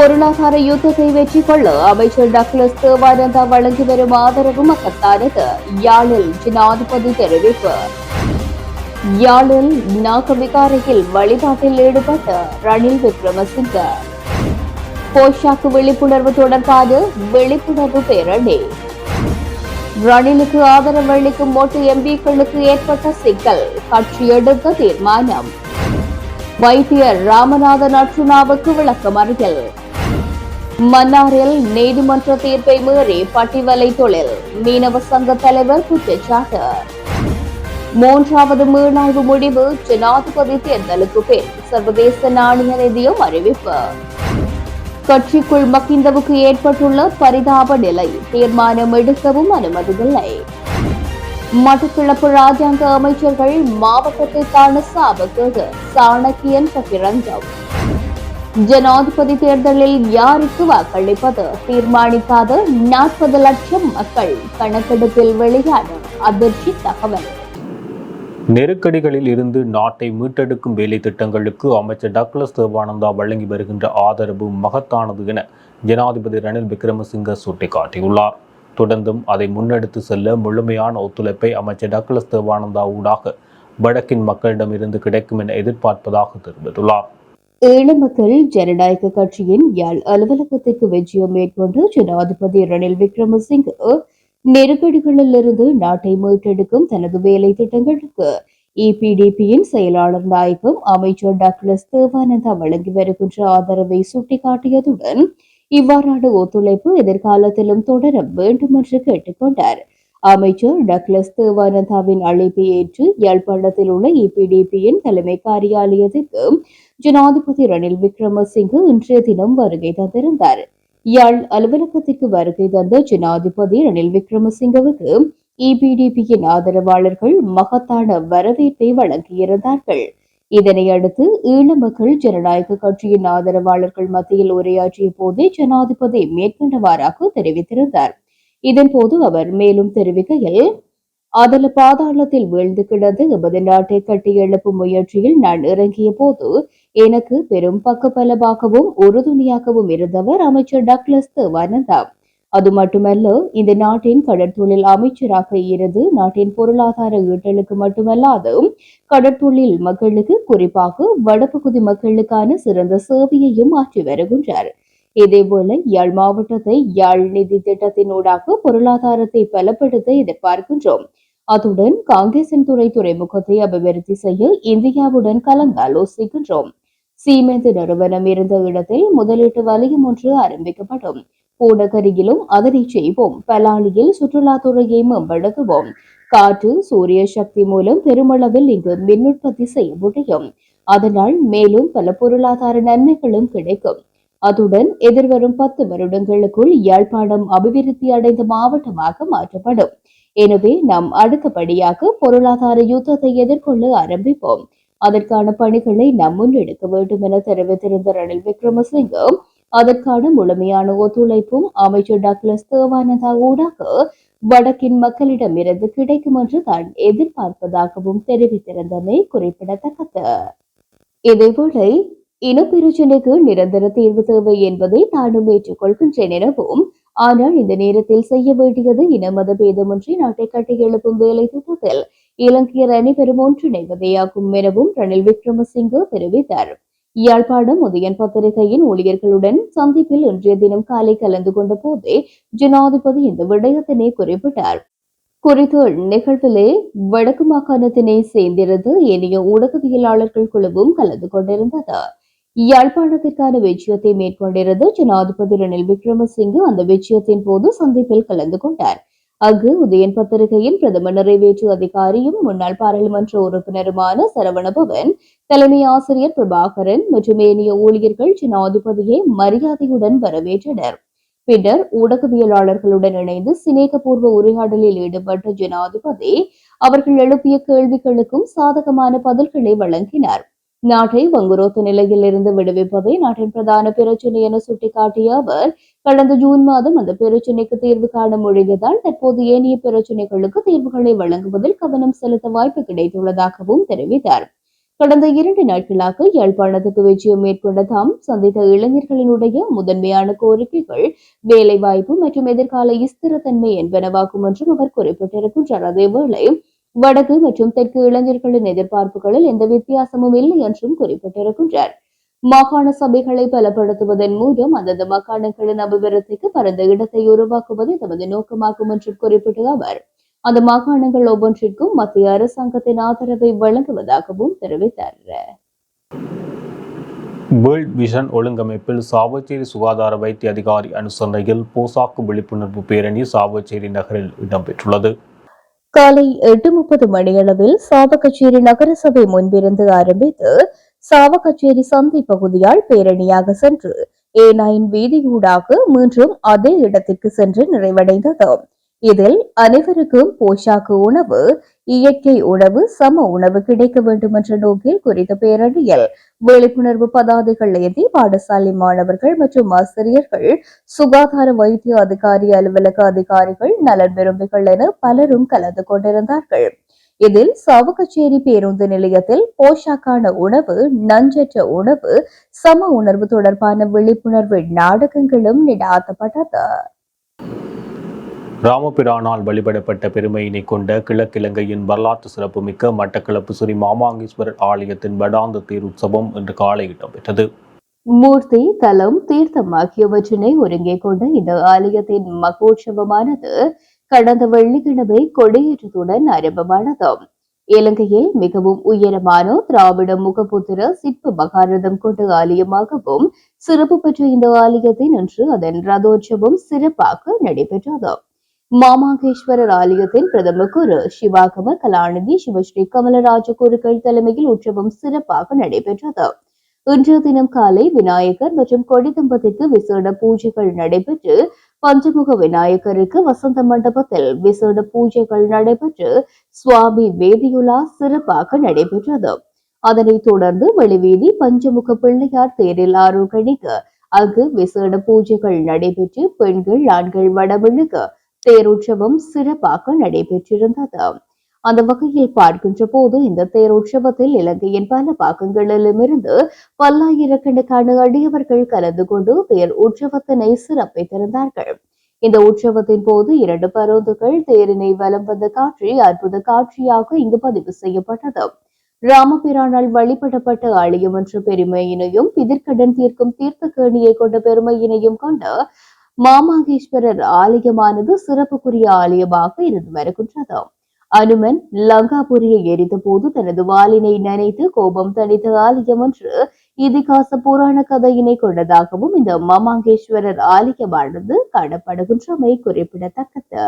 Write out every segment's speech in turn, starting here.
பொருளாதார யுத்தத்தை வெற்றி கொள்ள அமைச்சர் டக்ளஸ் தேவானந்தா வழங்கி வரும் ஆதரவு மகத்தானது. யாழில் ஜனாதிபதி தெரிவிப்பு. யாழில் நாகவிகாரையில் வழிபாட்டில் ஈடுபட்ட ரணில் விக்ரமசிங்க. போஷாக்கு விழிப்புணர்வு தொடர்பான விழிப்புணர்வு பேரணி. ரணிலுக்கு ஆதரவு அளிக்கும் ஓட்டு எம்பிக்களுக்கு ஏற்பட்ட சிக்கல் கட்சி எடுத்த தீர்மானம். வைத்தியர் ராமநாதன் அர்ச்சுனாவுக்கு விளக்கமறியல் மன்னாரில் நீதிமன்ற தீர்ப்பை மீறி பட்டிவலை தொழில். மீனவ சங்க தலைவர் குற்றச்சாட்டு. மூன்றாவது மீளாய்வு முடிவு ஜனாதிபதி தேர்தலுக்கு பின் சர்வதேச நாணய நிதியம் அறிவிப்பு. கட்சிக்குள் மக்கிந்தவுக்கு ஏற்பட்டுள்ள பரிதாப நிலை தீர்மானம் எடுக்கவும் அனுமதியில்லை. மட்டக்கிழப்பு ராஜாங்க அமைச்சர்கள் மாவட்டத்திற்கான சாபக்கேடு சாணக்கியன் பகிரங்கம். ஜனாதிபதி தேர்தலில் யாருக்கு வாக்களிப்பது? தீர்மானிக்காத நாற்பது லட்சம் மக்கள் கணக்கெடுப்பில் வெளியான அதிர்ச்சி தகவல். நெருக்கடிகளில் இருந்து நாட்டை மீட்டெடுக்கும் வேலை திட்டங்களுக்கு அமைச்சர் டக்ளஸ் தேவானந்தா வழங்கி வருகின்ற ஆதரவு மகத்தானது என ஜனாதிபதி ரணில் விக்ரமசிங்க சுட்டிக்காட்டியுள்ளார். தொடர்ந்தும் அதை முன்னெடுத்து செல்ல முழுமையான ஒத்துழைப்பை அமைச்சர் டக்ளஸ் தேவானந்தா ஊடாக வடக்கின் மக்களிடமிருந்து கிடைக்கும் என எதிர்பார்ப்பதாக தெரிவித்துள்ளார். ஈழமக்கள் ஜனநாயக கட்சியின் யாழ் அலுவலகத்திற்கு விஜயம் மேற்கொண்டு ஜனாதிபதி ரணில் விக்ரமசிங்கே நெருக்கடிகளிலிருந்து நாட்டை மீட்டெடுக்கும் தனது வேலை திட்டங்களுக்கு இபிடிபியின் செயலாளர் நாயகம் அமைச்சர் டாக்டர் தேவானந்தா வழங்கி வருகின்ற ஆதரவை சுட்டிக்காட்டியதுடன் இவ்வாறான ஒத்துழைப்பு எதிர்காலத்திலும் தொடர வேண்டும் என்று கேட்டுக்கொண்டார். அமைச்சர் டக்ளஸ் தேவானந்தாவின் அழைப்பை ஏற்று யாழ்ப்பாணத்தில் உள்ள இபிடிபியின் தலைமை காரியாலயத்திற்கு ஜனாதிபதி ரணில் விக்ரமசிங்கே இன்றைய தினம் வருகை தந்திருந்தார். யாழ் அலுவலகத்திற்கு வருகை தந்த ஜனாதிபதி ரணில் விக்ரமசிங்கவுக்கு இபிடிபியின் ஆதரவாளர்கள் மகத்தான வரவேற்பை வழங்கியிருந்தார்கள். இதனை அடுத்து ஈழ மக்கள் ஜனநாயக கட்சியின் ஆதரவாளர்கள் மத்தியில் உரையாற்றிய போதே ஜனாதிபதி மேற்கண்டவாறாக தெரிவித்திருந்தார். இதன்போது அவர் மேலும் தெரிவிக்கையில் அதல பாதாளத்தில் வீழ்ந்து கிடந்து எமது நாட்டை கட்டி எழுப்பும் முயற்சியில் நான் இறங்கிய போது எனக்கு பெரும் பக்கபலமாகவும் உறுதுணையாகவும் இருந்தவர் அமைச்சர் டக்ளஸ் தேவானந்தா அது மட்டுமல்ல இந்த நாட்டின் கடற்தொழில் அமைச்சராக இருந்து நாட்டின் பொருளாதார ஈட்டலுக்கு மட்டுமல்லாது கடற்தொழில் மக்களுக்கு குறிப்பாக வடபகுதி மக்களுக்கான சிறந்த சேவையையும் ஆற்றி வருகின்றார். இதேபோல யாழ் மாவட்டத்தை யாழ் நிதி திட்டத்தினூடாக பொருளாதாரத்தை பலப்படுத்த எதிர்பார்க்கின்றோம். அத்துடன் காங்கேசன் துறை துறைமுகத்தை அபிவிருத்தி செய்ய இந்தியாவுடன் கலந்தாலோசிக்கின்றோம் சீமெந்து நிறுவனம் இருந்த இடத்தில் முதலீட்டு வலயம் ஒன்று ஆரம்பிக்கப்படும். பூடகரியிலும் அதனை செய்வோம். பலாலியில் சுற்றுலாத்துறையை மேம்படுத்துவோம். காற்று சூரிய சக்தி மூலம் பெருமளவில் இங்கு மின் உற்பத்தி செய்ய முடியும். அதனால் மேலும் பல பொருளாதார நன்மைகளும் கிடைக்கும். அத்துடன் எதிர்வரும் பத்து வருடங்களுக்குள் யாழ்ப்பாணம் அபிவிருத்தி அடைந்த மாவட்டமாக மாற்றப்படும். எனவே நாம் அடுத்தபடியாக பொருளாதார யுத்தத்தை எதிர்கொள்ள ஆரம்பிப்போம். அதற்கான பணிகளை நாம் முன்னெடுக்க வேண்டும் என தெரிவித்திருந்த ரணில் விக்ரமசிங்கே அதற்கான முழுமையான ஒத்துழைப்பும் அமைச்சர் டக்ளஸ் தேவானந்தா ஊடாக வடக்கின் மக்களிடமிருந்து கிடைக்கும் என்று தான் எதிர்பார்ப்பதாகவும் தெரிவித்திருந்தமை குறிப்பிடத்தக்கது. இதேபோல இனப்பிரச்சனைக்கு நிரந்தர தீர்வு தேவை என்பதை தானும் ஏற்றுக்கொள்கின்றேன் எனவும் ஆனால் இந்த நேரத்தில் செய்ய வேண்டியது இன மத பேதமின்றி நாட்டை கட்டி எழுப்பும் வேலை திட்டத்தில் இலங்கையர் அனைவரும் ஒன்றிணைவதையாகும் எனவும் ரணில் விக்ரமசிங்கே தெரிவித்தார். யாழ்ப்பாணம் உதயன் பத்திரிகையின் ஊழியர்களுடன் சந்திப்பில் இன்றைய தினம் காலை கலந்து கொண்ட போதே ஜனாதிபதி இந்த விடயத்தினை குறிப்பிட்டார். குறித்த நிகழ்விலே வடக்கு மாகாணத்தினை சேர்ந்திருந்த ஏனைய ஊடகவியலாளர்கள் குழுவும் கலந்து கொண்டிருந்தது. யாழ்ப்பாணத்திற்கான விஜயத்தை மேற்கொண்டிருந்த ஜனாதிபதி ரணில் விக்ரமசிங்கு அந்த விஜயத்தின் போது சந்திப்பில் கலந்து கொண்டார். அங்கு உதயன் பத்திரிகையின் பிரதம நிறைவேற்று அதிகாரியும் முன்னாள் பாராளுமன்ற உறுப்பினருமான சரவணபவன் தலைமை ஆசிரியர் பிரபாகரன் மற்றும் ஏனைய ஊழியர்கள் ஜனாதிபதியை மரியாதையுடன் வரவேற்றனர். பின்னர் ஊடகவியலாளர்களுடன் இணைந்து சிநேகபூர்வ உரையாடலில் ஈடுபட்ட ஜனாதிபதி அவர்கள் எழுப்பிய கேள்விகளுக்கும் சாதகமான பதில்களை வழங்கினார். நாட்டை வங்குரோத்து நிலையில் இருந்து விடுவிப்பதே நாட்டின் பிரதான பிரச்சனை என சுட்டிக்காட்டிய அவர் கடந்த ஜூன் மாதம் அந்த பிரச்சினைக்கு தீர்வு காண முடிந்ததால் தற்போது ஏனைய பிரச்சினைகளுக்கு தீர்வுகளை வழங்குவதில் கவனம் செலுத்த வாய்ப்பு கிடைத்துள்ளதாகவும் தெரிவித்தார். கடந்த இரண்டு நாட்களாக யாழ்ப்பாணத்துக்கு விஜயம் மேற்கொண்ட தாம் சந்தித்த இளைஞர்களினுடைய முதன்மையான கோரிக்கைகள் வேலைவாய்ப்பு மற்றும் எதிர்கால ஸ்திரத்தன்மை என்பனவாகும் என்றும் அவர் குறிப்பிட்டிருக்கின்றார். அதேவேளை வடக்கு மற்றும் தெற்கு இளைஞர்களின் எதிர்பார்ப்புகளில் எந்த வித்தியாசமும் இல்லை என்றும் குறிப்பிட்டிருக்கின்றார். மாகாண சபைகளை பலப்படுத்துவதன் மூலம் அந்தந்த மாகாணங்களின் அபிவிருத்திக்கு பரந்த இடத்தை உருவாக்குவது தமது நோக்கமாகும் என்றும் குறிப்பிட்ட அவர் அந்த மாகாணங்கள் ஒவ்வொன்றிற்கும் மத்திய அரசாங்கத்தின் ஆதரவை வழங்குவதாகவும் தெரிவித்தார். வேர்ல்ட் விஷன் ஒழுங்கமைப்பில் சாவச்சேரி சுகாதார வைத்திய அதிகாரி அனுசரணையில் போசாக்கு விழிப்புணர்வு பேரணி சாவச்சேரி நகரில் இடம்பெற்றுள்ளது. காலை எட்டு முப்பது மணியளவில் சாவகச்சேரி நகரசபை முன்பிருந்து ஆரம்பித்து சாவகச்சேரி சந்தை பகுதியால் பேரணியாக சென்று ஏ நைன் வீதியூடாக மீண்டும் அதே இடத்திற்கு சென்று நிறைவடைந்தது. இதில் அனைவருக்கும் போஷாக்கு உணவு இயற்கை உணவு சம உணவு கிடைக்க வேண்டும் என்ற நோக்கில் குறித்த பேரணியில் விழிப்புணர்வு பதாதைகள் ஏந்தி பாடசாலை மாணவர்கள் மற்றும் ஆசிரியர்கள் சுகாதார வைத்திய அதிகாரி அலுவலக அதிகாரிகள் நலன் விரும்பிகள் என பலரும் கலந்து கொண்டிருந்தார்கள். இதில் சாவகச்சேரி பேருந்து நிலையத்தில் போஷாக்கான உணவு நஞ்சற்ற உணவு சம உணர்வு தொடர்பான விழிப்புணர்வு நாடகங்களும் நடாத்தப்பட்டது. ராமபிரானால் வழிபடப்பட்ட பெருமையினை கொண்ட கிழக்கிழங்கையின் வரலாற்று சிறப்புமிக்க மட்டக்களப்பு ஸ்ரீ மாமாங்கீஸ்வரர் ஆலயத்தின் வடாந்த தேருற்சவம் இன்று காலை இடம்பெற்றது. மூர்த்தி தலம் தீர்த்தம் ஆகியவற்றினை ஒருங்கே கொண்ட இந்த ஆலயத்தின் மகோற்சவமானது கடந்த வெள்ளிக்கிழமை கொடியேற்றத்துடன் ஆரம்பமானது. இலங்கையில் மிகவும் உயரமான திராவிட முகபுத்திர சிற்ப மகாரதம் கொண்ட ஆலயமாகவும் சிறப்பு பெற்ற இந்த ஆலயத்தின் இன்று அதன் ரதோற்சவம் சிறப்பாக நடைபெற்றது. மாமாங்கேஸ்வரர் ஆலயத்தில் பிரதமர் குரு சிவாகம கலாநிதி சிவஸ்ரீ கமலராஜ குருக்கள் தலைமையில் உற்சவம் சிறப்பாக நடைபெற்றது. இன்றைய தினம் காலை விநாயகர் மற்றும் கொடி தம்பதிக்கு விசேட பூஜைகள் நடைபெற்று பஞ்சமுக விநாயகருக்கு வசந்த மண்டபத்தில் விசேட பூஜைகள் நடைபெற்று சுவாமி வேதியுலா சிறப்பாக நடைபெற்றது. அதனைத் தொடர்ந்து வெளிவீதி பஞ்சமுக பிள்ளையார் தேரில் ஆரோகணிக்க அங்கு விசேட பூஜைகள் நடைபெற்று பெண்கள் ஆண்கள் வடவிழுக்க தேரோற்சவம் சிறப்பாக நடைபெற்றிருந்தது. அந்த வகையில் பார்க்கின்ற போது இந்த தேரோற்சவத்தில் இலங்கையின் பல பாகங்களிலுமிருந்து பல்லாயிரக்கணக்கான அடியவர்கள் கலந்து கொண்டு தேர் உற்சவத்தினை சிறப்பித்திருந்தார்கள். இந்த உற்சவத்தின் போது இரண்டு பருந்துகள் தேரினை வலம் வந்த காட்சி அற்புத காட்சியாக இங்கு பதிவு செய்யப்பட்டது. ராமபிரானால் வழிபடப்பட்ட ஆலயம் என்ற பெருமையினையும் பிதிர்கடன் தீர்க்கும் தீர்த்த கேணியை கொண்ட பெருமையினையும் கொண்ட மாமாகேஸ்வரர் ஆலயமானது சிறப்புக்குரிய ஆலயமாக இருந்து வருகின்றது. அனுமன் லங்காபுரியை எரிந்த போது தனது வாளினை நினைத்து கோபம் தணித்த ஆலயம் என்று இதிகாச புராண கதையினை கொண்டதாகவும் இந்த மாமாங்கேஸ்வரர் ஆலயமானது காணப்படுகின்றமை குறிப்பிடத்தக்கது.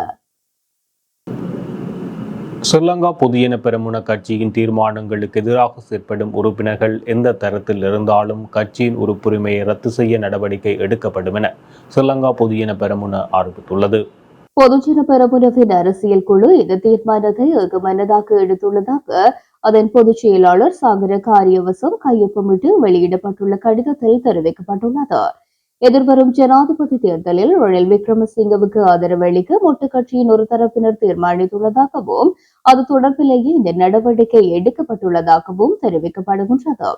ஸ்ரீலங்கா பொதுஜன பெரமுன கட்சியின் தீர்மானங்களுக்கு எதிராக செயற்படும் உறுப்பினர்கள் எந்த தரத்தில் இருந்தாலும் கட்சியின் உறுப்புரிமையை ரத்து செய்ய நடவடிக்கை எடுக்கப்படும் என ஸ்ரீலங்கா பொதுஜன பெரமுன அறிவித்துள்ளது. பொதுஜன பெரமுனவின் அரசியல் குழு இந்த தீர்மானத்தை ஏகமனதாக எடுத்துள்ளதாக அதன் பொதுச் செயலாளர் சாகர காரியவசம் கையொப்பமிட்டு வெளியிடப்பட்டுள்ள கடிதத்தில் தெரிவிக்கப்பட்டுள்ளது. எதிர்வரும் ஜனாதிபதி தேர்தலில் ரணில் விக்ரமசிங்கவுக்கு ஆதரவு அளிக்க மொட்டு கட்சியின் ஒரு தரப்பினர் தீர்மானித்துள்ளதாகவும் அது தொடர்பிலேயே இந்த நடவடிக்கை எடுக்கப்பட்டுள்ளதாகவும் தெரிவிக்கப்படுகின்றது.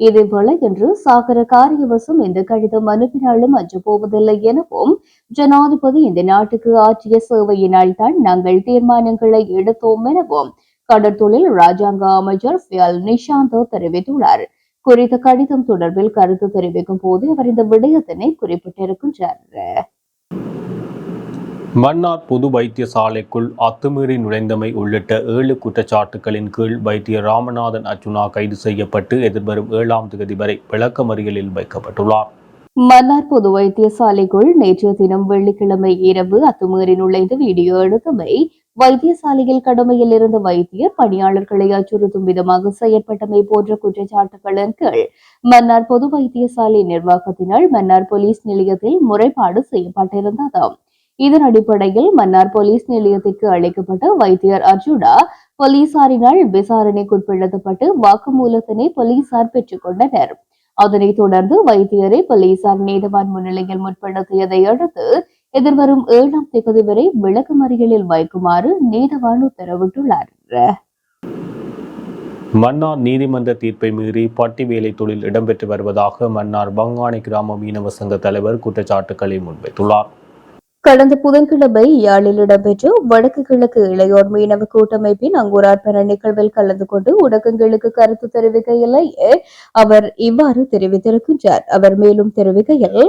இதேபோல இன்று சாகர காரியவசம் இந்த கடிதம் அனுப்பினாலும் அஞ்சு போவதில்லை எனவும் ஜனாதிபதி இந்த நாட்டுக்கு ஆற்றிய சேவையினால் தான் நாங்கள் தீர்மானங்களை எடுத்தோம் எனவும் கடற்தொழில் ராஜாங்க அமைச்சர் நிஷாந்தோ தெரிவித்துள்ளார். குறித்த கடிதம் தொடர்பில் கருத்து தெரிவிக்கும் போது அவர் இந்த விடயத்தினை குறிப்பிட்டிருக்கின்றார். மன்னார் பொது வைத்தியசாலைக்குள் அத்துமீறி நுழைந்தமை உள்ளிட்ட ஏழு குற்றச்சாட்டுகளின் கீழ் வைத்தியர் ராமநாதன் அர்ச்சுனா கைது செய்யப்பட்டு எதிர்வரும் ஏழாம் தேதி வரை விளக்கமறியலில் வைக்கப்பட்டுள்ளார். மன்னார் பொது வைத்தியசாலைக்குள் நேற்றைய தினம் வெள்ளிக்கிழமை இரவு அத்துமீறி நுழைந்து வீடியோ எடுத்தமை வைத்தியசாலையில் கடமையில் இருந்த வைத்தியர் பணியாளர்களை அச்சுறுத்தும் விதமாக செயற்பட்டமை போன்ற குற்றச்சாட்டுகளின் கீழ் மன்னார் பொது வைத்தியசாலை நிர்வாகத்தினால் மன்னார் போலீஸ் நிலையத்தில் முறைப்பாடு செய்யப்பட்டிருந்தது இதன் அடிப்படையில் மன்னார் போலீஸ் நிலையத்திற்கு அழைக்கப்பட்ட வைத்தியர் அர்ஜுனா போலீசாரினால் விசாரணைக்குட்படுத்தப்பட்டு வாக்குமூலத்தினை போலீசார் பெற்றுக் கொண்டனர். அதனைத் தொடர்ந்து வைத்தியரை போலீசார் நீதவான் முன்னிலையில் முற்படுத்தியதை அடுத்து எதிர்வரும் ஏழாம் தேதி வரை விளக்கமறியலில் வைக்குமாறு நீதவான் உத்தரவிட்டுள்ளார். மன்னார் நீதிமன்ற தீர்ப்பை மீறி பட்டி வேலை தொழில் இடம்பெற்று வருவதாக மன்னார் பங்காணி கிராம மீனவ சங்க தலைவர் குற்றச்சாட்டுக்களை முன்வைத்துள்ளார். கடந்த புதன்கிழமை யாழில் இடம்பெற்ற வடக்கு கிழக்கு இளையோர் மீனவ கூட்டமைப்பின் அங்குரார்ப்பண நிகழ்வில் கலந்து கொண்டு ஊடகங்களுக்கு கருத்து தெரிவிக்கையிலேயே அவர் இவ்வாறு தெரிவித்திருக்கின்றார். அவர் மேலும் தெரிவிக்கையில்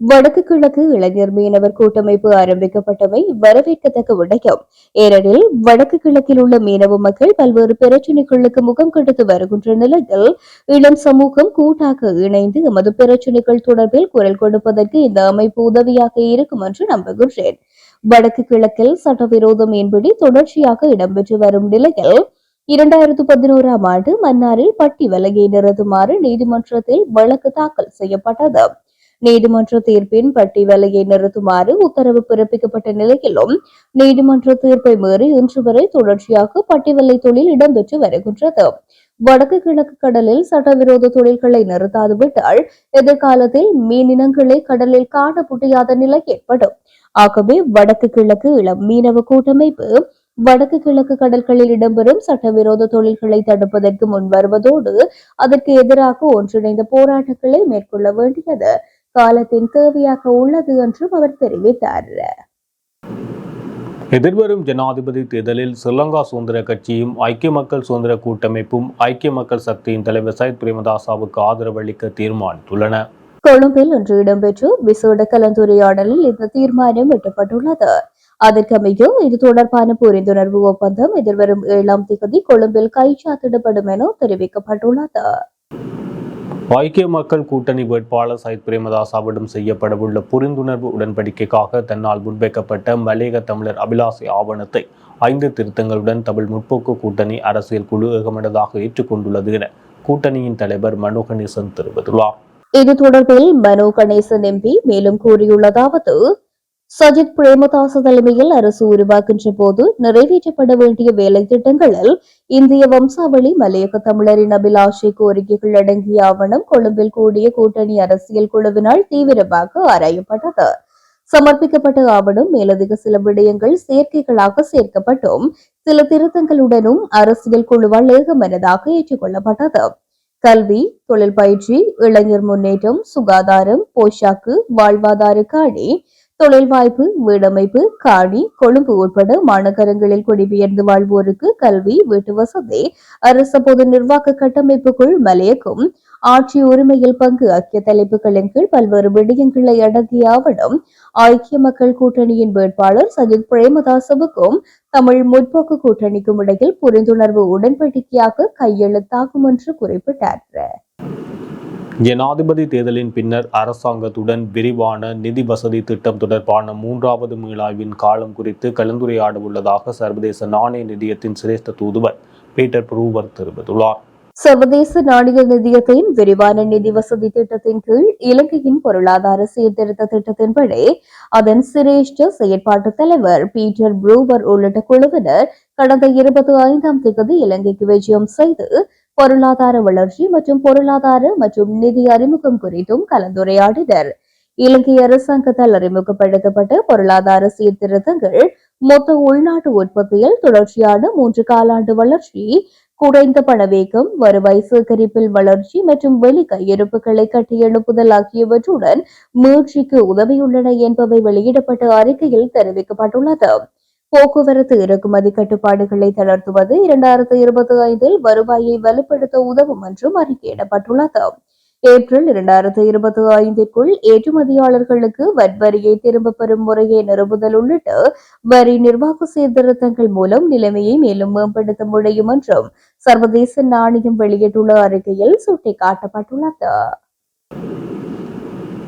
வடக்கு கிழக்கு இளைஞர் மீனவர் கூட்டமைப்பு ஆரம்பிக்கப்பட்டமை வரவேற்கத்தக்க விடயம். ஏனெனில் வடக்கு கிழக்கில் உள்ள மீனவ மக்கள் பல்வேறு பிரச்சனைகளுக்கு முகம் கொடுத்து வருகின்ற நிலையில் இளம் சமூகம் கூட்டாக இணைந்து எமது பிரச்சனைகள் தொடர்பில் குரல் கொடுப்பதற்கு இந்த அமைப்பு உதவியாக இருக்கும் என்று நம்புகின்றேன். வடக்கு கிழக்கில் சட்டவிரோத மீன்பிடி தொடர்ச்சியாக இடம்பெற்று வரும் நிலையில் இரண்டாயிரத்து பதினோராம் ஆண்டு மன்னாரில் பட்டி விலையை நிறுத்துமாறு நீதிமன்றத்தில் வழக்கு தாக்கல் செய்யப்பட்டது. நீதிமன்ற தீர்ப்பின் பட்டி விலையை நிறுத்துமாறு உத்தரவு பிறப்பிக்கப்பட்ட நிலையிலும் நீதிமன்ற தீர்ப்பை மீறி இன்று வரை தொடர்ச்சியாக பட்டி விலை தொழில் இடம்பெற்று வருகின்றது. வடக்கு கிழக்கு கடலில் சட்டவிரோத தொழில்களை நிறுத்தாது விட்டால் எதிர்காலத்தில் மீனினங்களை கடலில் காண முடியாத நிலை ஏற்படும். ஆகவே வடக்கு கிழக்கு இளம் மீனவ கூட்டமைப்பு வடக்கு கிழக்கு கடல்களில் இடம்பெறும் சட்டவிரோத தொழில்களை தடுப்பதற்கு முன் வருவதோடு அதற்கு எதிராக ஒன்றிணைந்த போராட்டங்களை மேற்கொள்ள வேண்டியது. காலத்தின் தேவையாக உள்ளது என்றும் அவர் தெரிவித்தார். எதிர்வரும் ஜனாதிபதி தேர்தலில் ஸ்ரீலங்கா சுதந்திர கட்சியும் ஐக்கிய மக்கள் சுதந்திர கூட்டமைப்பும் ஐக்கிய மக்கள் சக்தியின் தலைவர் சைத் பிரேமதாசாவுக்கு ஆதரவு அளிக்க தீர்மானித்துள்ளன. கொழும்பில் இன்று இடம்பெற்ற விசேட கலந்துரையாடலில் இந்த தீர்மானம் எட்டப்பட்டுள்ளது. அதற்கமைய இது தொடர்பான புரிந்துணர்வு ஒப்பந்தம் எதிர்வரும் ஏழாம் தேதி கொழும்பில் கைச்சாத்திடப்படும் என தெரிவிக்கப்பட்டுள்ளது. ஐக்கிய மக்கள் கூட்டணி வேட்பாளர் சயித் பிரேமதாசாவிடம் செய்யப்படவுள்ள புரிந்துணர்வு உடன்படிக்கைக்காக தன்னால் முன்வைக்கப்பட்ட மலேக தமிழர் அபிலாசை ஆவணத்தை ஐந்து திருத்தங்களுடன் தமிழ் முற்போக்கு கூட்டணி அரசியல் குழு ஏகமனதாக ஏற்றுக்கொண்டுள்ளது என கூட்டணியின் தலைவர் மனோ கணேசன் தெரிவித்துள்ளார். இது தொடர்பில் மனோ கணேசன் எம்பி மேலும் கூறியுள்ளதாவது சஜித் பிரேமதாச தலைமையில் அரசு உருவாக்கின்ற போது நிறைவேற்றப்பட வேண்டிய வேலை திட்டங்களில் இந்திய வம்சாவளி மலையக தமிழரின் அபிலாஷை கோரிக்கைகள் அடங்கிய ஆவணம் கொழும்பில் கூடிய கூட்டணி அரசியல் குழுவினால் தீவிரமாக ஆராயப்பட்டது. சமர்ப்பிக்கப்பட்ட ஆவணம் மேலதிக சில விடயங்கள் சேர்க்கைகளாக சேர்க்கப்பட்டும் சில திருத்தங்களுடனும் அரசியல் குழுவால் ஏகமனதாக ஏற்றுக்கொள்ளப்பட்டது. கல்வி தொழில் பயிற்சி இளைஞர் முன்னேற்றம் சுகாதாரம் போஷாக்கு வாழ்வாதார காணி தொழில் வாய்ப்பு வீடமைப்பு காணி கொழும்பு உட்பட மாநகரங்களில் குடிபெயர்ந்து வாழ்வோருக்கு கல்வி வீட்டு வசதி அரச பொது நிர்வாக கட்டமைப்புக்குள் மலையக்கும் ஆட்சி உரிமையில் பங்கு ஆகிய தலைப்புகளின் கீழ் பல்வேறு விடயங்களை அடங்கிய ஆவணம் ஐக்கிய மக்கள் கூட்டணியின் வேட்பாளர் சஜித் பிரேமதாசவுக்கும் தமிழ் முற்போக்கு கூட்டணிக்கும் இடையில் புரிந்துணர்வு உடன்படிக்கையாக கையெழுத்தாகும் என்று குறிப்பிட்டார். ஜனாதிபதி தேர்தலின் பின்னர் அரசாங்கத்துடன் விரிவான நிதி வசதி திட்டம் தொடர்பான மூன்றாவது மீளாய்வின் காலம் குறித்து கலந்துரையாட உள்ளதாக சர்வதேச நாணய நிதியத்தின் சிரேஷ்ட தூதுவர் பீட்டர் புரூவர் தெரிவித்துள்ளார். சர்வதேச நாணய நிதியத்தின் விரிவான நிதி வசதி திட்டத்தின் கீழ் இலங்கையின் பொருளாதார சீர்திருத்த திட்டத்தின்படி அதன் சிரேஷ்ட செயற்பாட்டு தலைவர் பீட்டர் ப்ரூவர் உள்ளிட்ட குழுவினர் கடந்த இருபத்தி ஐந்தாம் தேதி இலங்கைக்கு விஜயம் செய்து பொருளாதார வளர்ச்சி மற்றும் பொருளாதார மற்றும் நிதி அறிமுகம் குறித்தும் கலந்துரையாடினர். இலங்கை அரசாங்கத்தால் அறிமுகப்படுத்தப்பட்ட பொருளாதார சீர்திருத்தங்கள் மொத்த உள்நாட்டு உற்பத்தியில் தொடர்ச்சியான மூன்று காலாண்டு வளர்ச்சி குறைந்த பணவீக்கம் வருவாய் சேகரிப்பில் வளர்ச்சி மற்றும் வெளி கையிருப்புகளை கட்டியெழுப்புதல் ஆகியவற்றுடன் மீழ்ச்சிக்கு உதவியுள்ளன என்பவை வெளியிடப்பட்ட அறிக்கையில் தெரிவிக்கப்பட்டுள்ளது. போக்குவரத்து இறக்குமதி கட்டுப்பாடுகளை தளர்த்துவது இரண்டாயிரத்து இருபத்தி ஐந்தில் வருவாயை வலுப்படுத்த உதவும் என்றும் அறிக்கையிடப்பட்டுள்ளது ஏப்ரல் இரண்டாயிரத்து இருபத்தி ஐந்திற்குள் ஏற்றுமதியாளர்களுக்கு வட்வரியை திரும்பப் பெறும் முறையை நிறுவுதல் உள்ளிட்ட வரி நிர்வாக சீர்திருத்தங்கள் மூலம் நிலைமையை மேலும் மேம்படுத்த முடியும் என்றும் சர்வதேச நாணயம் வெளியிட்டுள்ள அறிக்கையில் சுட்டிக்காட்டப்பட்டுள்ளது.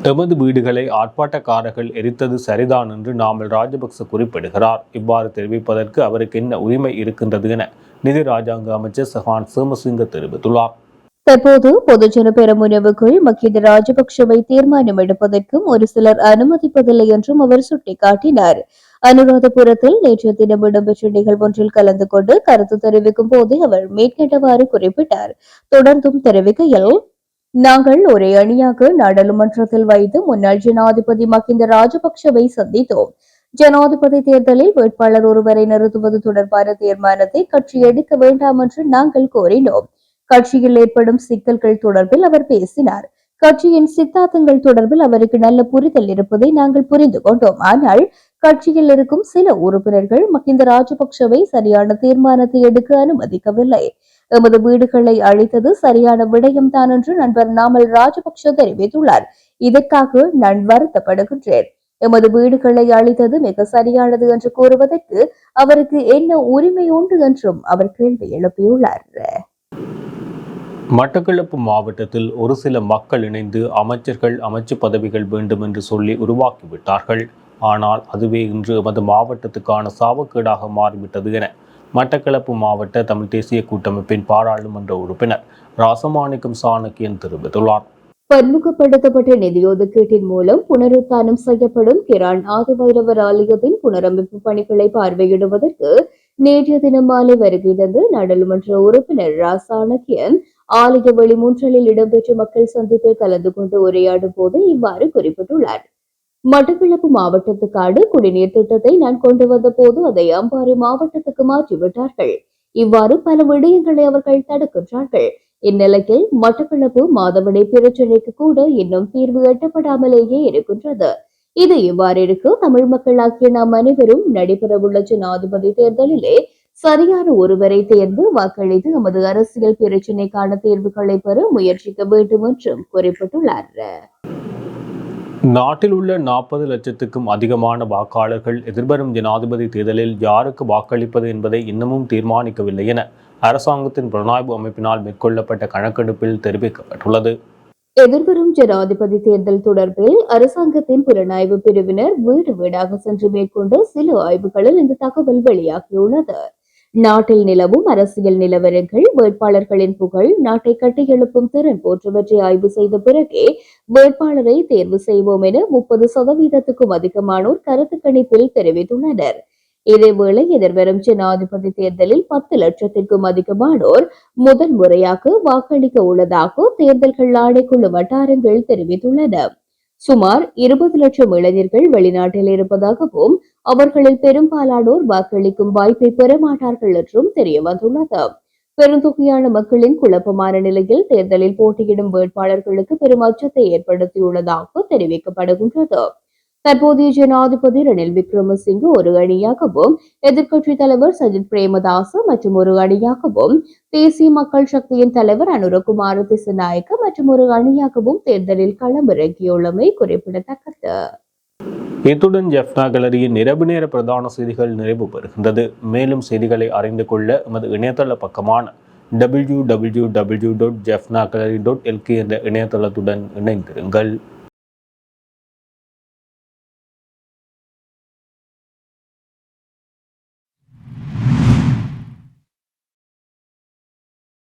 எமது வீடுகளை ஆர்ப்பாட்டக்காரர்கள் எரித்தது சரிதான் என்று நாமல் ராஜபக்ச குறிப்பிடுகிறார். இவ்வாறு தெரிவிப்பதற்கு அவருக்கு என்ன உரிமை இருக்கின்றது என நிதி ராஜாங்க அமைச்சர் சஹான் சோமசிங்க தெரிவித்துள்ளார். தற்போது பொதுஜன பெருமுனவுக்குள் மகிந்த ராஜபக்சவை தீர்மானம் எடுப்பதற்கும் ஒரு சிலர் அனுமதிப்பதில்லை என்றும் அவர் சுட்டிக்காட்டினார். அனுராதபுரத்தில் நேற்று தினம் இடம்பெற்ற நிகழ்வொன்றில் கலந்து கொண்டு கருத்து தெரிவிக்கும் போதே அவர் மேற்கண்டவாறு குறிப்பிட்டார். தொடர்ந்தும் தெரிவிக்கையில் நாங்கள் ஒரே அணியாக நாடாளுமன்றத்தில் வைத்து முன்னாள் ஜனாதிபதி மஹிந்த ராஜபக்சவை சந்தித்தோம். ஜனாதிபதி தேர்தலில் வேட்பாளர் ஒருவரை நிறுத்துவது தொடர்பான தீர்மானத்தை கட்சி எடுக்க வேண்டாம் என்று நாங்கள் கோரினோம். கட்சியில் ஏற்படும் சிக்கல்கள் தொடர்பில் அவர் பேசினார். கட்சியின் சித்தாந்தங்கள் தொடர்பில் அவருக்கு நல்ல புரிதல் இருப்பதை நாங்கள் புரிந்து கொண்டோம். ஆனால் கட்சியில் இருக்கும் சில உறுப்பினர்கள் மஹிந்த ராஜபக்ஷவை சரியான தீர்மானத்தை எடுக்க அனுமதிக்கவில்லை. எமது வீடுகளை அழித்தது சரியான விடயம்தான் என்று நண்பர் நாமல் ராஜபக்ஷ தெரிவித்துள்ளார். இதற்காக நான் வருத்தப்படுகின்றேன். எமது வீடுகளை அழித்தது மிக சரியானது என்று கூறுவதற்கு அவருக்கு என்ன உரிமை உண்டு என்றும் அவர் கேள்வி எழுப்பியுள்ளார். மட்டக்களப்பு மாவட்டத்தில் ஒரு சில மக்கள் இணைந்து அமைச்சர்கள் அமைச்சு பதவிகள் வேண்டும் என்று சொல்லி உருவாக்கிவிட்டார்கள். ஆனால் அதுவே இன்று எமது மாவட்டத்துக்கான சாவக்கேடாக மாறிவிட்டது என மட்டக்களப்பு மாவட்ட தமிழ் தேசிய கூட்டமைப்பின் பாராளுமன்ற உறுப்பினர் ராசமாணிக்கம் சாணக்கியன் தெரிவித்துள்ளார். பன்முகப்படுத்தப்பட்ட நிதி ஒதுக்கீட்டின் மூலம் புனருத்தானம் செய்யப்படும் கிரான் ஆதிவைரவர் ஆலயத்தின் புனரமைப்பு பணிகளை பார்வையிடுவதற்கு நேற்றைய தினம் மாலை வருகை நாடாளுமன்ற உறுப்பினர் ரா சாணக்கியன் ஆலய வழிமூன்றலில் இடம்பெற்ற மக்கள் சந்திப்பில் கலந்து கொண்டு உரையாடும் போது இவ்வாறு குறிப்பிட்டுள்ளார். மட்டக்களப்பு மாவட்டத்துக்கான குடிநீர் திட்டத்தை நான் கொண்டு வந்த போது அதை அம்பாறை மாவட்டத்துக்கு மாற்றிவிட்டார்கள் இவ்வாறு பல விடயங்களை அவர்கள் தடுக்கின்றார்கள். இந்நிலையில் மட்டக்களப்பு மாதவிடை பிரச்சனைக்கு கூட இன்னும் தீர்வு எட்டப்படாமலேயே இருக்கின்றது. இது இவ்வாறு இருக்க. தமிழ் மக்களாகிய நாம் அனைவரும் நடைபெறவுள்ள ஜனாதிபதி தேர்தலிலே சரியான ஒருவரை தேர்ந்து வாக்களித்து நமது அரசியல் பிரச்சினைக்கான தீர்வுகளை பெற முயற்சிக்க வேண்டும் என்றும் குறிப்பிட்டுள்ளார். நாட்டில் உள்ள நாற்பது லட்சத்துக்கும் அதிகமான வாக்காளர்கள் எதிர்வரும் ஜனாதிபதி தேர்தலில் யாருக்கு வாக்களிப்பது என்பதை இன்னமும் தீர்மானிக்கவில்லை என அரசாங்கத்தின் புலனாய்வு அமைப்பினால் மேற்கொள்ளப்பட்ட கணக்கெடுப்பில் தெரிவிக்கப்பட்டுள்ளது. எதிர்வரும் ஜனாதிபதி தேர்தல் தொடர்பில் அரசாங்கத்தின் புலனாய்வு பிரிவினர் வீடு வீடாக சென்று மேற்கொண்ட சில ஆய்வுகளில் இந்த தகவல் வெளியாகியுள்ளது. நாட்டில் நிலவும் அரசியல் நிலவரங்கள் வேட்பாளர்களின் புகழ் நாட்டை கட்டியெழுப்பும் திறன் போன்றவற்றை ஆய்வு செய்த பிறகே வேட்பாளரை தேர்வு செய்வோம் என முப்பது சதவீதத்துக்கும் அதிகமானோர் கருத்து கணிப்பில் தெரிவித்துள்ளனர். இதேவேளை எதிர்வரும் ஜனாதிபதி தேர்தலில் பத்து லட்சத்திற்கும் அதிகமானோர் முதல் முறையாக வாக்களிக்க உள்ளதாக தேர்தல்கள் ஆணைக்குழு வட்டாரங்கள் தெரிவித்துள்ளன. சுமார் இருபது லட்சம் இளைஞர்கள் வெளிநாட்டில் இருப்பதாகவும் அவர்களில் பெரும்பாலானோர் வாக்களிக்கும் வாய்ப்பை பெற மாட்டார்கள் என்றும் தெரிய வந்துள்ளது. பெருந்தொகையான மக்களின் குழப்பமான நிலையில் தேர்தலில் போட்டியிடும் வேட்பாளர்களுக்கு பெரும் அச்சத்தை ஏற்படுத்தியுள்ளதாக தெரிவிக்கப்படுகின்றது. தற்போதைய ஜனாதிபதி ரணில் விக்ரமசிங்கு ஒரு அணியாகவும் எதிர்க்கட்சித் தலைவர் சஜித் பிரேமதாச மற்றும் ஒரு அணியாகவும் தேசிய மக்கள் சக்தியின் தலைவர் அனுரகுமார திசநாயக்க மற்றும் ஒரு அணியாகவும் தேர்தலில் களமிறங்கியுள்ளமை குறிப்பிடத்தக்கது. இத்துடன் ஜெஃப்னா கலரியின் இரவு நேர பிரதான செய்திகள் நிறைவு பெறுகின்றது. மேலும் செய்திகளை அறிந்து கொள்ள எமது இணையதள பக்கமான W W W dot Jaffna gallery dot LK என்ற இணையதளத்துடன் இணைந்திருங்கள்.